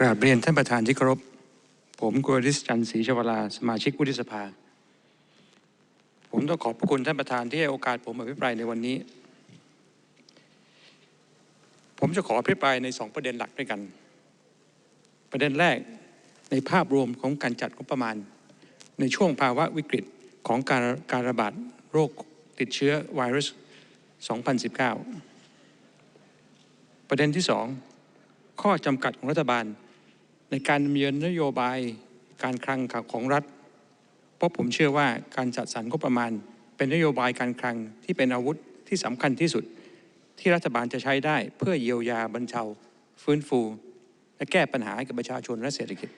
กราบเรียนท่านประธานที่เคารพ ผมกฤษจันทร์ศรีชวราสมาชิกวุฒิสภา ผมต้องขอบพระคุณท่านประธานที่ให้โอกาสผมอภิปรายในวันนี้ ผมจะขออภิปรายในสองประเด็นหลักด้วยกัน ประเด็นแรกในภาพรวมของการจัดงบประมาณ ในช่วงภาวะวิกฤตของการการระบาดโรคติดเชื้อไวรัส 2019 ประเด็นที่สองข้อจำกัดของรัฐบาล ในการดำเนินนโยบายการคลังของรัฐ เพราะผมเชื่อว่าการจัดสรรงบประมาณ เป็นนโยบายการคลังที่เป็นอาวุธที่สำคัญที่สุด ที่รัฐบาลจะใช้ได้เพื่อเยียวยาบรรเทาฟื้นฟู และแก้ปัญหาให้กับประชาชนและเศรษฐกิจ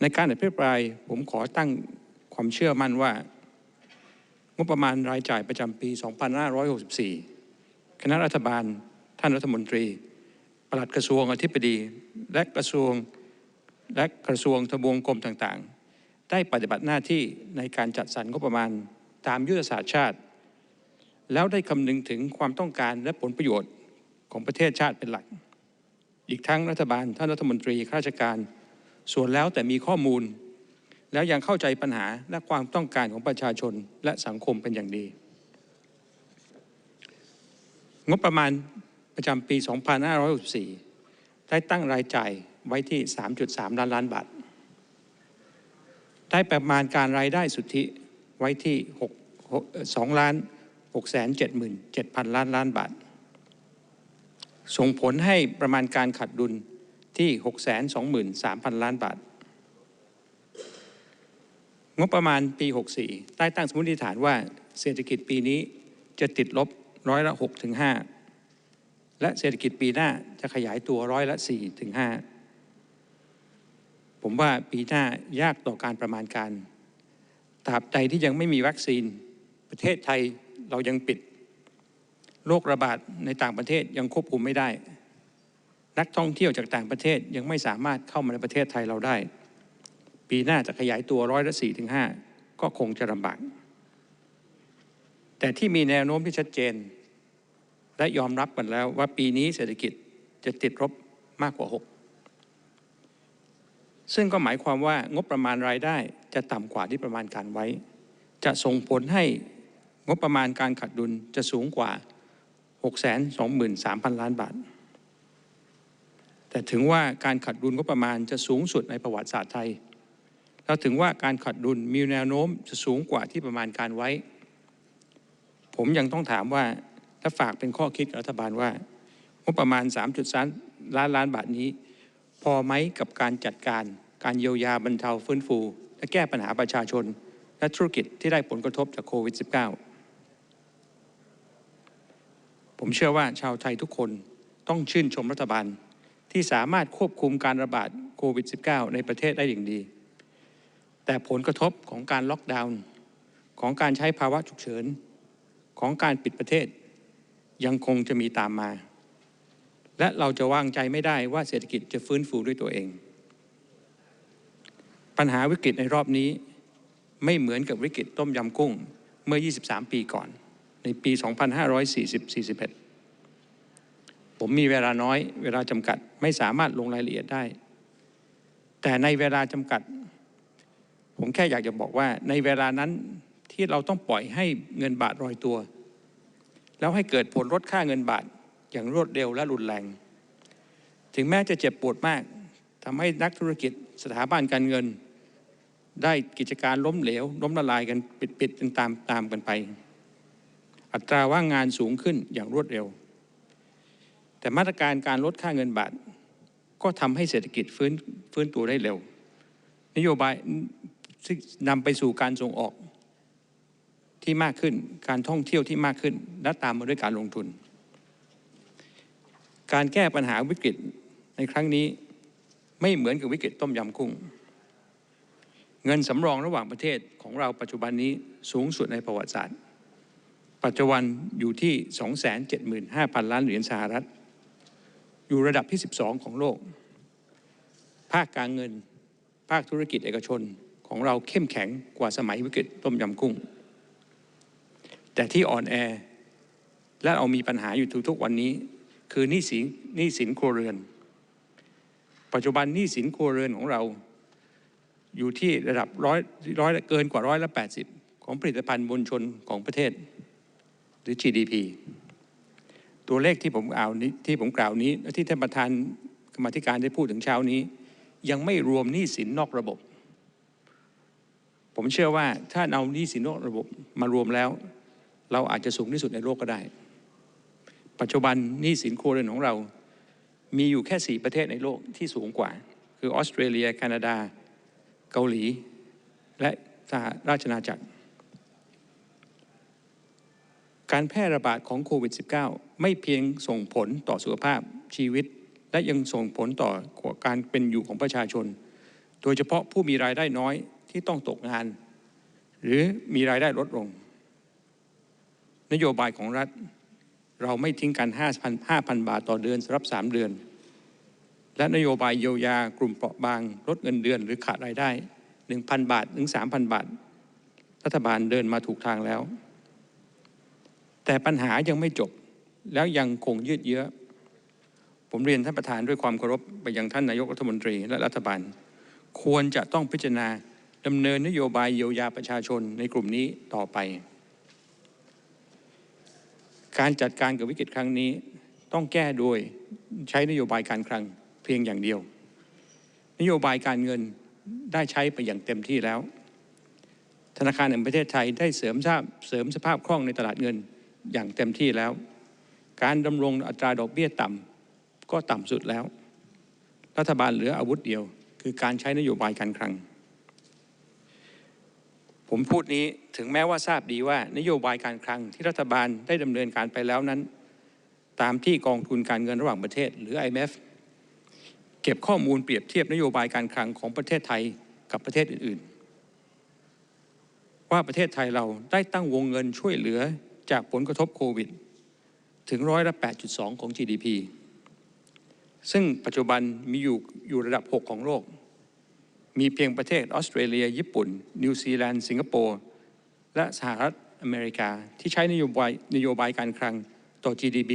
ในการอภิปรายผมขอตั้งความเชื่อมั่นว่า งบประมาณรายจ่ายประจำปี 2564 คณะรัฐบาล ท่านรัฐมนตรี ปลัดกระทรวงอธิบดี และกระทรวงและกระทรวงทบวงกรมต่างๆ ได้ปฏิบัติหน้าที่ในการจัดสรรงบประมาณตามยุทธศาสตร์ชาติ แล้วได้คำนึงถึงความต้องการและผลประโยชน์ของประเทศชาติเป็นหลัก อีกทั้งรัฐบาลท่านรัฐมนตรีข้าราชการ ส่วนแล้วแต่มีข้อมูล แล้วยังเข้าใจปัญหาและความต้องการของประชาชนและสังคมเป็นอย่างดี งบประมาณ ประจำปี 2564 ได้ตั้งรายจ่ายไว้ที่ 3.3 ล้านล้านบาท ได้ประมาณการรายได้สุทธิไว้ที่2ล้าน6แสน7 7ล้านล้านบาท ส่งผลให้ประมาณการขัดดุลที่ 6 2 3 0 0 0 ล้านบาท งบประมาณปี 64ได้ตั้งสมมติฐานว่าเศรษฐกิจปีนี้จะติดลบร้อยละ6ถึง5 และเศรษฐกิจปีหน้าจะขยายตัวร้อยละ4ถึง5ผมว่าปีหน้ายากต่อการประมาณการตราบใดที่ยังไม่มีวัคซีน ประเทศไทยเรายังปิด โรคระบาดในต่างประเทศยังควบคุมไม่ได้ นักท่องเที่ยวจากต่างประเทศยังไม่สามารถเข้ามาในประเทศไทยเราได้ ปีหน้าจะขยายตัวร้อยละ4ถึง5ก็คงจะลำบาก แต่ที่มีแนวโน้มที่ชัดเจน และยอมรับกันแล้วว่าปีนี้เศรษฐกิจจะติดลบมากกว่า 6 ซึ่งก็หมายความว่างบประมาณรายได้จะต่ำกว่าที่ประมาณการไว้ จะส่งผลให้งบประมาณการขาดดุลจะสูงกว่า 623,000 ล้านบาท แต่ถึงว่าการขาดดุลงบประมาณจะสูงสุดในประวัติศาสตร์ไทย แล้วถึงว่าการขาดดุลมีแนวโน้มจะสูงกว่าที่ประมาณการไว้ ผมยังต้องถามว่า และฝากเป็นข้อคิดรัฐบาลว่างบประมาณ 3.3 ล้านล้านบาทนี้ พอไหมกับการจัดการการเยียวยาบรรเทาฟื้นฟู และแก้ปัญหาประชาชน และธุรกิจที่ได้ผลกระทบจากโควิด -19 ผมเชื่อว่าชาวไทยทุกคนต้องชื่นชมรัฐบาลที่สามารถควบคุมการระบาดโควิด -19 ในประเทศได้อย่างดี แต่ผลกระทบของการล็อกดาวน์ของการใช้ภาวะฉุกเฉิน ของการปิดประเทศ ยังคงจะมีตามมา และเราจะวางใจไม่ได้ว่าเศรษฐกิจจะฟื้นฟูด้วยตัวเอง ปัญหาวิกฤตในรอบนี้ไม่เหมือนกับวิกฤตต้มยำกุ้งเมื่อ 23 ปีก่อน ในปี 2540-41 ผมมีเวลาน้อย เวลาจำกัดไม่สามารถลงรายละเอียดได้ แต่ในเวลาจำกัด ผมแค่อยากจะบอกว่าในเวลานั้นที่เราต้องปล่อยให้เงินบาทลอยตัว แล้วให้เกิดผลลดค่าเงินบาทอย่างรวดเร็วและรุนแรง ถึงแม้จะเจ็บปวดมากทำให้นักธุรกิจสถาบันการเงิน ได้กิจการล้มเหลว ล้มละลายกันปิดปิดกันตามตามกันไป อัตราว่างงานสูงขึ้นอย่างรวดเร็ว แต่มาตรการการลดค่าเงินบาท ก็ทำให้เศรษฐกิจฟื้นฟื้นตัวได้เร็ว นโยบายนำไปสู่การส่งออก ที่มากขึ้น การท่องเที่ยวที่มากขึ้น และตามมาด้วยการลงทุน การแก้ปัญหาวิกฤตในครั้งนี้ไม่เหมือนกับวิกฤตต้มยำกุ้ง เงินสำรองระหว่างประเทศของเราปัจจุบันนี้สูงสุดในประวัติศาสตร์ ปัจจุบันอยู่ที่ 275,000 ล้านเหรียญสหรัฐ อยู่ระดับที่ 12 ของโลก ภาคการเงิน ภาคธุรกิจเอกชนของเราเข้มแข็งกว่าสมัยวิกฤตต้มยำกุ้ง แต่ที่อ่อนแอ และเรามีปัญหาอยู่ทุกๆวันนี้ คือหนี้สินหนี้สินครัวเรือน ปัจจุบันหนี้สินครัวเรือนของเรา อยู่ที่ระดับร้อยร้อยเกินกว่าร้อยละแปดสิบของผลิตภัณฑ์มวลชนของประเทศ หรือ GDP ตัวเลขที่ผมกล่าวนี้ที่ผมกล่าวนี้และที่ท่านประธานกรรมธิการได้พูดถึงเช้านี้ ยังไม่รวมหนี้สินนอกระบบ ผมเชื่อว่าถ้าเอาหนี้สินนอกระบบมารวมแล้ว เราอาจจะสูงที่สุดในโลกก็ได้ ปัจจุบันหนี้สินครัวเรือนของเรา มีอยู่แค่ 4 ประเทศในโลกที่สูงกว่า คือออสเตรเลีย แคนาดา เกาหลี และสหราชอาณาจักร การแพร่ระบาดของโควิด -19 ไม่เพียงส่งผลต่อสุขภาพชีวิต และยังส่งผลต่อการเป็นอยู่ของประชาชน โดยเฉพาะผู้มีรายได้น้อยที่ต้องตกงาน หรือมีรายได้ลดลง นโยบายของรัฐ เราไม่ทิ้งกัน 5,000 บาทต่อเดือนสำหรับ 3 เดือน และนโยบายเยียวยากลุ่มเปราะบาง ลดเงินเดือนหรือขาดรายได้ 1,000 บาทถึง 3,000 บาท รัฐบาลเดินมาถูกทางแล้ว แต่ปัญหายังไม่จบแล้วยังคงยืดเยื้อ ผมเรียนท่านประธานด้วยความเคารพไปยังท่านนายกรัฐมนตรีและรัฐบาล ควรจะต้องพิจารณาดำเนินนโยบายเยียวยาประชาชนในกลุ่มนี้ต่อไป การจัดการกับวิกฤตครั้งนี้ ต้องแก้โดยใช้นโยบายการคลังเพียงอย่างเดียว นโยบายการเงินได้ใช้ไปอย่างเต็มที่แล้ว ธนาคารแห่งประเทศไทยได้เสริมสภาพเสริมสภาพคล่องในตลาดเงินอย่างเต็มที่แล้ว การดำรงอัตราดอกเบี้ยต่ำก็ต่ำสุดแล้ว รัฐบาลเหลืออาวุธเดียว คือการใช้นโยบายการคลัง ผมพูดนี้ถึงแม้ว่าทราบดีว่า นโยบายการคลังที่รัฐบาลได้ดำเนินการไปแล้วนั้น ตามที่กองทุนการเงินระหว่างประเทศ หรือ IMF เก็บข้อมูลเปรียบเทียบนโยบายการคลังของประเทศไทยกับประเทศอื่น ๆ ว่าประเทศไทยเราได้ตั้งวงเงินช่วยเหลือจากผลกระทบโควิด ถึงร้อยละ 8.2 ของ GDP ซึ่งปัจจุบันมีอยู่อยู่ระดับ 6 ของโลก มีเพียงประเทศออสเตรเลีย ญี่ปุ่น นิวซีแลนด์ สิงคโปร์ และสหรัฐอเมริกาที่ใช้นโยบายนโยบายการคลังต่อ GDP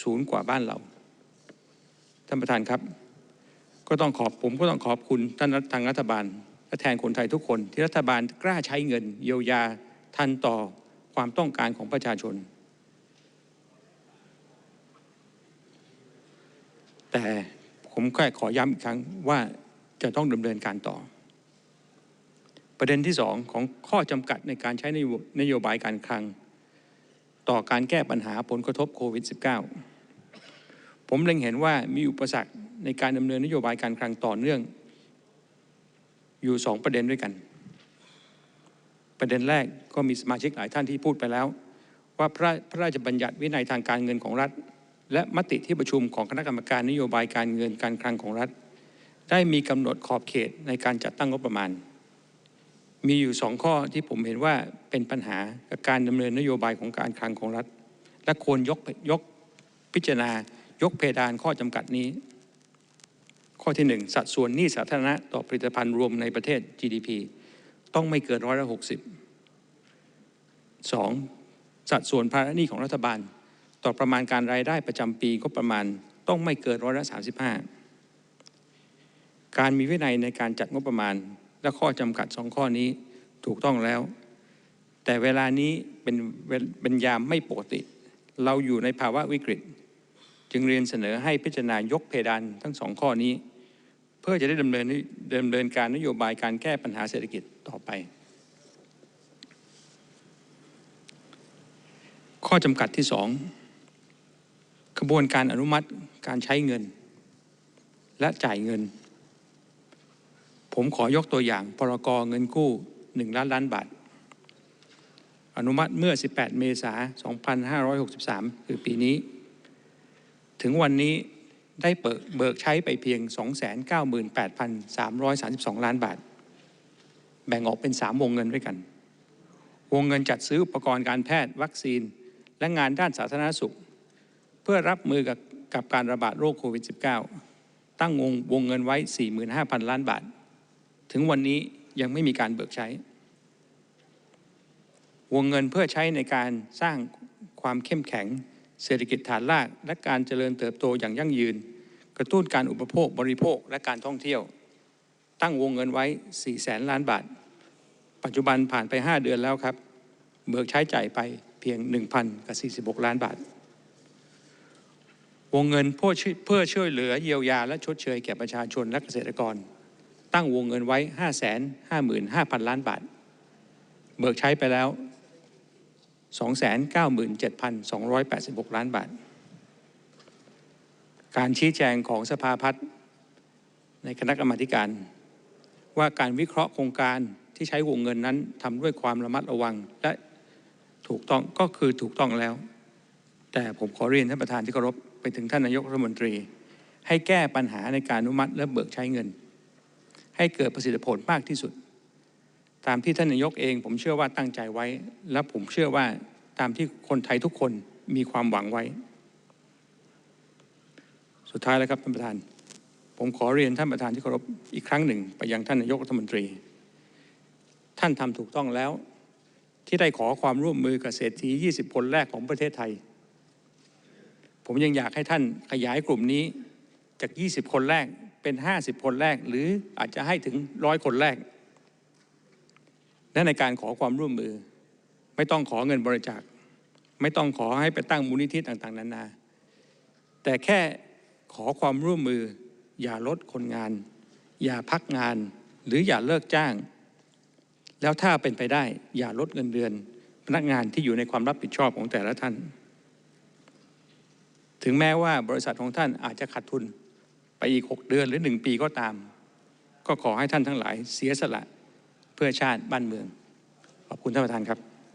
สูงกว่าบ้านเรา ท่านประธานครับ ก็ต้องขอบผมก็ต้องขอบคุณท่านทางรัฐบาลและแทนคนไทยทุกคน ที่รัฐบาลกล้าใช้เงิน เยียวยาทันต่อความต้องการของประชาชน แต่ผมแค่ขอย้ำอีกครั้งว่า จะต้องดำเนินการต่อ ประเด็นที่สองของข้อจำกัดในการใช้นโยบายการคลัง ต่อการแก้ปัญหาผลกระทบโควิด -19 ผมเล็งเห็นว่ามีอุปสรรคในการดำเนินนโยบายการคลังต่อเนื่อง อยู่สองประเด็นด้วยกัน ประเด็นแรกก็มีสมาชิกหลายท่านที่พูดไปแล้ว ว่าพระพระราชบัญญัติวินัยทางการเงินของรัฐ และมติที่ประชุมของคณะกรรมการนโยบายการเงินการคลังของรัฐ ได้มีกำหนดขอบเขตในการจัดตั้งงบประมาณ มีอยู่สองข้อที่ผมเห็นว่าเป็นปัญหากับการดำเนินนโยบายของการคลังของรัฐ และควรยกยกพิจารณายกเพดานข้อจำกัดนี้ ข้อที่หนึ่งสัดส่วนหนี้สาธารณะต่อผลิตภัณฑ์รวมในประเทศ GDP ต้องไม่เกินร้อยละหกสิบสองสัดส่วนภาระหนี้ของรัฐบาล ต่อประมาณการรายได้ประจำปีก็ประมาณต้องไม่เกินร้อยละสามสิบห้า การมีวินัยในการจัดงบประมาณ และข้อจำกัดสองข้อนี้ถูกต้องแล้ว แต่เวลานี้เป็นเป็นยามไม่ปกติ เราอยู่ในภาวะวิกฤต จึงเรียนเสนอให้พิจารณายกเพดานทั้งสองข้อนี้ เพื่อจะได้ดำเนินดำเนินการนโยบายการแก้ปัญหาเศรษฐกิจต่อไป ข้อจำกัดที่สองกระบวนการอนุมัติการใช้เงิน และจ่ายเงิน ผมขอยกตัวอย่างพรกเงินกู้ 1 ล้านล้านบาท อนุมัติเมื่อ 18 เมษายน 2563 คือปีนี้ ถึงวันนี้ได้เปิดเบิกใช้ไปเพียง 298,332 ล้านบาท แบ่งออกเป็น 3 วงเงินด้วยกัน วงเงินจัดซื้ออุปกรณ์การแพทย์วัคซีน และงานด้านสาธารณสุข เพื่อรับมือกับกับการระบาดโรคโควิด -19 ตั้งวงวงเงินไว้ 45,000 ล้านบาท ถึงวันนี้ยังไม่มีการเบิกใช้ วงเงินเพื่อใช้ในการสร้างความเข้มแข็ง เศรษฐกิจฐานราก และการเจริญเติบโตอย่างยั่งยืน กระตุ้นการอุปโภคบริโภคและการท่องเที่ยว ตั้งวงเงินไว้ 4 แสนล้านบาท ปัจจุบันผ่านไป 5 เดือนแล้วครับ เบิกใช้จ่ายไปเพียง 1,000กับ46 ล้านบาท วงเงินเพื่อช่วยเพื่อช่วยเหลือเยียวยาและชดเชยแก่ประชาชนและเกษตรกร ตั้งวงเงินไว้ 5 5 5 0 0 0 ล้านบาท เบิกใช้ไปแล้ว 297,286 ล้านบาท การชี้แจงของสภาพัฒน์ในคณะกรรมาการ ว่าการวิเคราะห์โครงการที่ใช้วงเงินนั้นทำด้วยความระมัดระวังและถูกต้องก็คือถูกต้องแล้ว แต่ผมขอเรียนท่านประธานที่เคารพไปถึงท่านนายกรัฐมนตรี ให้แก้ปัญหาในการอนุมัติและเบิกใช้เงิน ให้เกิดประสิทธิผลมากที่สุด ตามที่ท่านนายกเอง ผมเชื่อว่าตั้งใจไว้ และผมเชื่อว่าตามที่คนไทยทุกคนมีความหวังไว้ สุดท้ายแล้วครับท่านประธาน ผมขอเรียนท่านประธานที่เคารพอีกครั้งหนึ่ง ไปยังท่านนายกรัฐมนตรี ท่านทำถูกต้องแล้ว ที่ได้ขอความร่วมมือกับเศรษฐี 20 คนแรกของประเทศไทย ผมยังอยากให้ท่านขยายกลุ่มนี้จาก 20 คนแรก เป็น 50 คนแรก หรืออาจจะให้ถึงร้อยคนแรกและในการขอความร่วมมือ ไม่ต้องขอเงินบริจาค ไม่ต้องขอให้ไปตั้งมูลนิธิต่างๆนานา แต่แค่ขอความร่วมมือ อย่าลดคนงาน อย่าพักงาน หรืออย่าเลิกจ้าง แล้วถ้าเป็นไปได้ อย่าลดเงินเดือน พนักงานที่อยู่ในความรับผิดชอบของแต่ละท่าน ถึงแม้ว่าบริษัทของท่านอาจจะขาดทุน อีก 6 เดือนหรือ 1 ปีก็ตาม ก็ขอให้ท่านทั้งหลายเสียสละเพื่อชาติบ้านเมือง ขอบคุณท่านประธานครับ